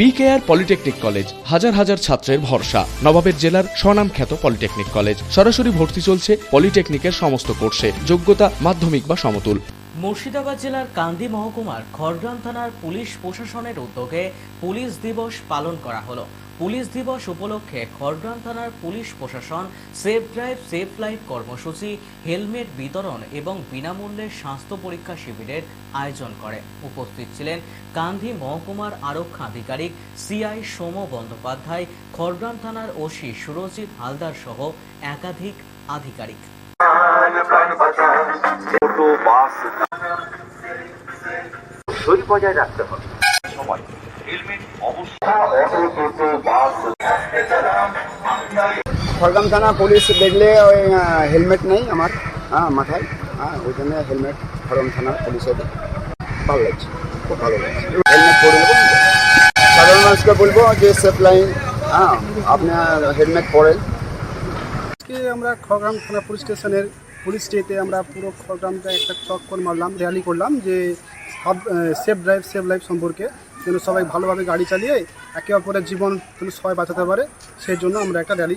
BKR polytechnic college হাজার হাজার ছাত্রের ভরসা। নবাবের জেলার স্বনামখ্যাত পলিটেকনিক কলেজ সরাসরি ভর্তি চলছে পলিটেকনিকের সমস্ত কোর্সে। যোগ্যতা মাধ্যমিক বা সমতুল। মুর্শিদাবাদ জেলার কান্দি মহকুমার খড়গ্রাম থানার পুলিশ প্রশাসনের উদ্যোগে পুলিশ দিবস পালন করা হলো। পুলিশ দিবস উপলক্ষে খড়গ্রাম থানার পুলিশ প্রশাসন, সেফ ড্রাইভ, সেফ লাইফ কর্মসূচি, হেলমেট বিতরণ এবং বিনামূল্যে স্বাস্থ্য পরীক্ষা শিবিরের আয়োজন করে। উপস্থিত ছিলেন কান্দি মহকুমার আরক্ষা আধিকারিক সিআই সোম বন্দ্যোপাধ্যায়, খড়গ্রাম থানার ওসি সুরজিৎ হালদার সহ একাধিক আধিকারিক। সময়। হেলমেট অবশ্যই। টোটো বাস খড়গাম থানা পুলিশ দেখলে ওই হেলমেট নেই আমার হ্যাঁ মাথায়। হ্যাঁ ওই জন্য হেলমেট খড়গাম থানার পুলিশের ভালো লাগছে খুব ভালো লাগছে। হেলমেট পরে নেব। সাধারণ মানুষকে বলব যে সেফ লাইন হ্যাঁ আপনার হেলমেট পরেন। আজকে আমরা খড়গ্রাম থানা পুলিশ স্টেশনের পুলিশ স্টেতে আমরা পুরো খড়গ্রামটা একটা চক্কর মারলাম র্যালি করলাম যে সেফ ড্রাইভ সেফ লাইফ সম্পর্কে। যেন সবাই ভালোভাবে গাড়ি চালিয়ে একে অপরের জীবন যেন সবাই বাঁচাতে পারে, সেই জন্য আমরা একটা র্যালি